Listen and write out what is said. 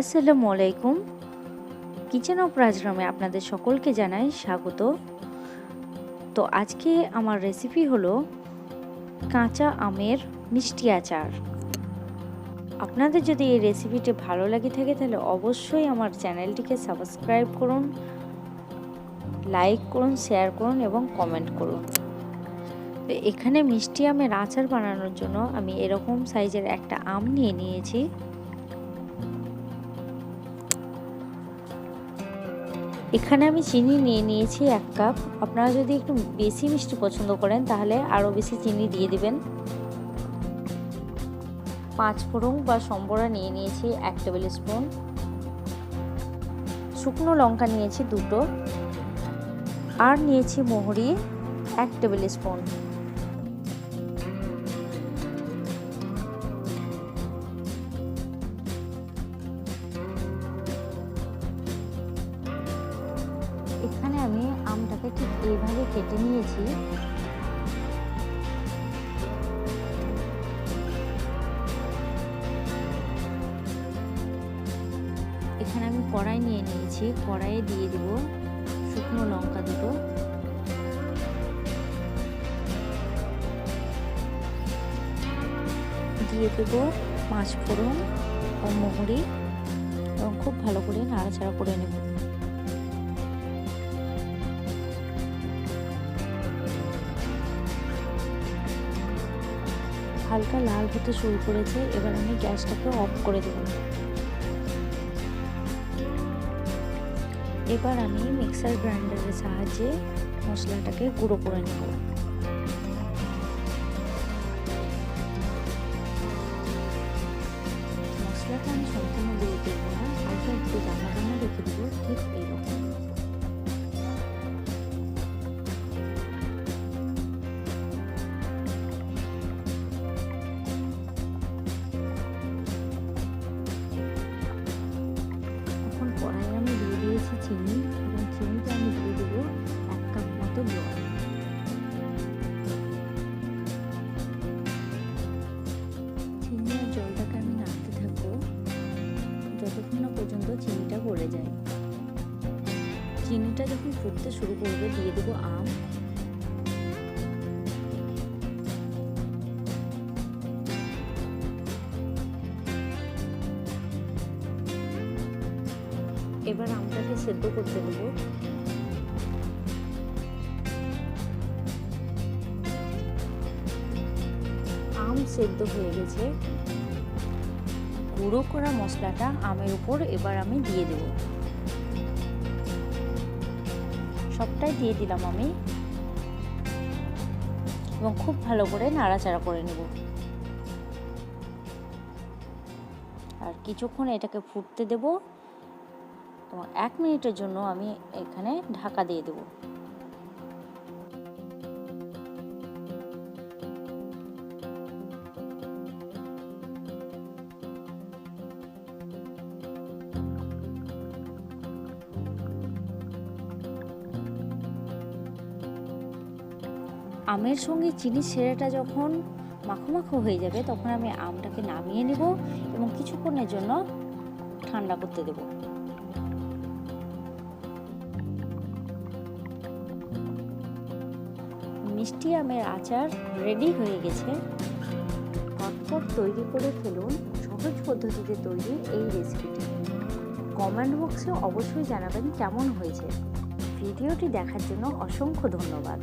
আসসালামু আলাইকুম। Kitchen of রাজগ্রামে আপনাদের সকলকে জানাই স্বাগত। তো আজকে আমার রেসিপি হলো কাঁচা আমের মিষ্টি আচার। আপনাদের যদি এই রেসিপিটি ভালো লাগে থাকে তাহলে অবশ্যই আমার চ্যানেলটিকে সাবস্ক্রাইব করুন লাইক করুন শেয়ার করুন এবং কমেন্ট করুন। তো এখানে মিষ্টি আমের আচার বানানোর জন্য আমি এরকম সাইজের একটা আম নিয়ে নিয়েছি। এখানে আমি চিনি নিয়ে নিয়েছি এক কাপ। আপনারা যদি একটু বেশি মিষ্টি পছন্দ করেন, তাহলে আরও বেশি চিনি দিয়ে দেবেন। পাঁচ ফোড়ন বা সম্বরা নিয়ে নিয়েছি এক টেবিল স্পুন। শুকনো লঙ্কা নিয়েছি দুটো। আর নিয়েছি মোহরি এক টেবিল স্পুন। আমটাকে ঠিক এইভাবে কেটে নিয়েছি। এখানে আমি কড়াই নিয়ে নিয়েছি। কড়াইয়ে দিয়ে দেব শুকনো লঙ্কা দুটো। দিয়ে দেবো পাঁচ ফোড়ন ও মোহরি এবং খুব ভালো করে নাড়াচাড়া করে নেব। হালকা লাল হতে শুরু করেছে, এবার আমি গ্যাসটাকে অফ করে দেব। এবার আমি মিক্সার গ্রাইন্ডারের সাহায্যে মশলাটাকে গুঁড়ো করে নেব। মশলাটা আমি সম্পূর্ণ দিয়ে দেবো না, হালকা একটু দানা দানা রেখে দেবো, ঠিক ফুটতে শুরু করবে, দিয়ে দেবো আম। এবার আমটাকে সেদ্ধ করতে দেবো। আম সেদ্ধ হয়ে গেছে। গুঁড়ো করা মশলাটা আমের উপর এবার আমি দিয়ে দেব। সবটাই দিয়ে দিলাম আমি। এবং খুব ভালো করে নাড়াচাড়া করে নেব। আর কিছুক্ষণ এটাকে ফুটতে দেব এবং এক মিনিটের জন্য আমি এখানে ঢাকা দিয়ে দেব। আমের সঙ্গে চিনি সেরাটা যখন মাখো মাখো হয়ে যাবে, তখন আমি আমটাকে নামিয়ে নেব এবং কিছুক্ষণের জন্য ঠান্ডা করতে দেবো। মিষ্টি আমের আচার রেডি হয়ে গেছে। হটপট তৈরি করে ফেলুন, সহজ পদ্ধতিতে তৈরি এই রেসিপিটি কমেন্ট বক্সে অবশ্যই জানাবেন কেমন হয়েছে। ভিডিওটি দেখার জন্য অসংখ্য ধন্যবাদ।